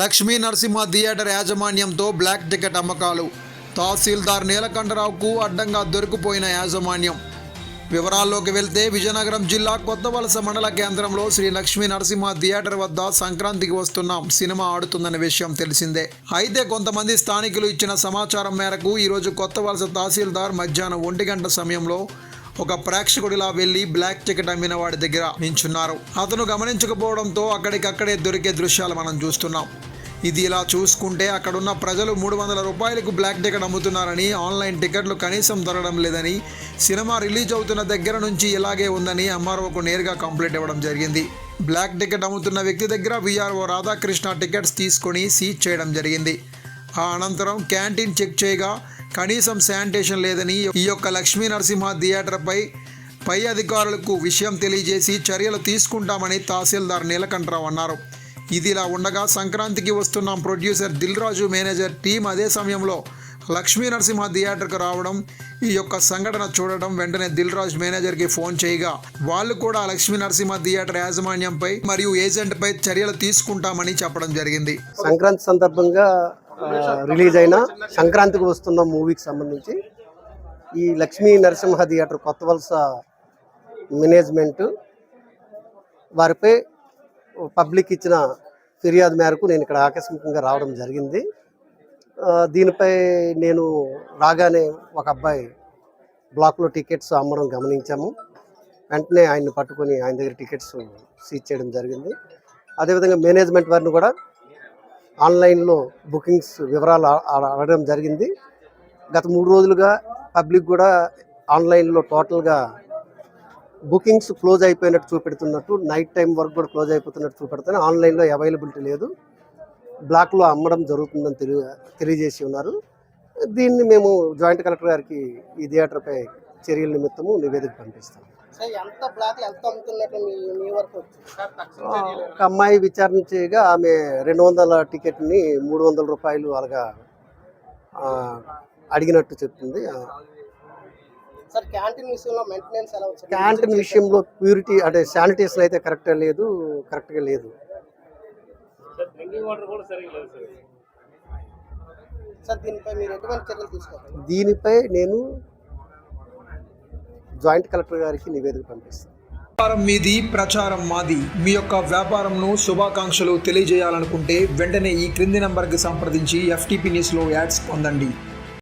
Lakshmi Narasimha theatre యాజమాన్యంతో black ticket అమ్మకాలు. తహసీల్దార్ నీలకంఠరావుకు అడ్డంగా దొరికిపోయిన యాజమాన్యం. వివరాల్లోకి వెళ్తే విజయనగరం జిల్లా కొత్తవలస మండల కేంద్రంలో శ్రీ లక్ష్మీ నరసింహ థియేటర్ వద్ద సంక్రాంతికి వస్తున్నాం. సినిమా ఆడుతుందన్న విషయం తెలిసిందే. అయితే కొంతమంది స్థానికులు ఇచ్చిన సమాచారం మేరకు ఈరోజు కొత్తవలస తహసీల్దార్ మధ్యాహ్నం ఒంటి గంట సమయంలో ఒక ప్రేక్షకుడిలా వెళ్ళి బ్లాక్ టికెట్ అమ్మిన వాడి దగ్గర నించున్నారు. అతను గమనించకపోవడంతో అక్కడికక్కడే దొరికే దృశ్యాలు మనం చూస్తున్నాం. ఇది ఇలా చూసుకుంటే అక్కడున్న ప్రజలు మూడు వందల రూపాయలకు బ్లాక్ టికెట్ అమ్ముతున్నారని ఆన్లైన్ టికెట్లు కనీసం దొరకడం లేదని సినిమా రిలీజ్ అవుతున్న దగ్గర నుంచి ఇలాగే ఉందని ఎంఆర్ఓకు నేరుగా కంప్లైంట్ ఇవ్వడం జరిగింది. బ్లాక్ టికెట్ అమ్ముతున్న వ్యక్తి దగ్గర విఆర్ఓ రాధాకృష్ణ టికెట్స్ తీసుకొని సీజ్ చేయడం జరిగింది. ఆ అనంతరం క్యాంటీన్ చెక్ చేయగా కనీసం శానిటేషన్ లేదని ఈ యొక్క లక్ష్మీ నరసింహ థియేటర్పై పై అధికారులకు విషయం తెలియజేసి చర్యలు తీసుకుంటామని తహసీల్దార్ నీలకంఠరావు అన్నారు. ఇదిలా ఉండగా సంక్రాంతికి వస్తున్న producer Dil Raju manager team అదే సమయంలో లక్ష్మీ నరసింహ థియేటర్కు రావడం ఈ యొక్క సంఘటన చూడడం వెంటనే దిల్ రాజు మేనేజర్కి ఫోన్ చేయగా వాళ్ళు కూడా లక్ష్మీ నరసింహ థియేటర్ యాజమాన్యంపై మరియు ఏజెంట్పై చర్యలు తీసుకుంటామని చెప్పడం జరిగింది. సంక్రాంతి సందర్భంగా రిలీజ్ అయిన సంక్రాంతికి వస్తున్న మూవీకి సంబంధించి ఈ లక్ష్మీ నరసింహ థియేటర్ కొత్త వలస మేనేజ్మెంట్ వారిపై పబ్లిక్ ఇచ్చిన ఫిర్యాదు మేరకు నేను ఇక్కడ ఆకస్మికంగా రావడం జరిగింది. దీనిపై నేను రాగానే ఒక అబ్బాయి బ్లాక్లో టికెట్స్ అమ్మడం గమనించాము. వెంటనే ఆయన్ని పట్టుకొని ఆయన దగ్గర టికెట్స్ సీజ్ చేయడం జరిగింది. అదేవిధంగా మేనేజ్మెంట్ వారిని కూడా ఆన్లైన్లో బుకింగ్స్ వివరాలు అడగడం జరిగింది. గత మూడు రోజులుగా పబ్లిక్ కూడా ఆన్లైన్లో టోటల్గా బుకింగ్స్ క్లోజ్ అయిపోయినట్టు చూపెడుతున్నట్టు నైట్ టైం వరకు కూడా క్లోజ్ అయిపోతున్నట్టు చూపెడుతుంది ఆన్లైన్లో అవైలబిలిటీ లేదు. బ్లాక్లో అమ్మడం జరుగుతుందని తెలియ తెలియజేసి ఉన్నారు. దీన్ని మేము జాయింట్ కలెక్టర్ గారికి ఈ థియేటర్పై చర్యల నిమిత్తము నివేదిక పంపిస్తాం. ఒక అమ్మాయి విచారణ చేయగా ఆమె రెండు వందల టికెట్ని మూడు వందల రూపాయలు అలాగా ఆ, అడిగినట్టు చెప్తుంది క్యాంటీన్ విషయంలో మెయింటెనెన్స్ ఎలా వచ్చింది క్యాంటీన్ విషయంలో ప్యూరిటీ అంటే శానిటేషన్ అయితే కరెక్ట్గా లేదు కరెక్ట్గా లేదు. సార్ దీనిపై మీరు ఎటువంటి చర్యలు తీసుకోవాలి? దీనిపై నేను జాయింట్ కలెక్టర్ గారికి నివేదిక పంపిస్తాను వ్యాపారం మీది ప్రచారం మాది. మీ యొక్క వ్యాపారంను శుభాకాంక్షలు తెలియజేయాలనుకుంటే వెంటనే ఈ క్రింది నంబర్కి సంప్రదించి ఎఫ్టీపీ న్యూస్లో యాడ్స్ పొందండి.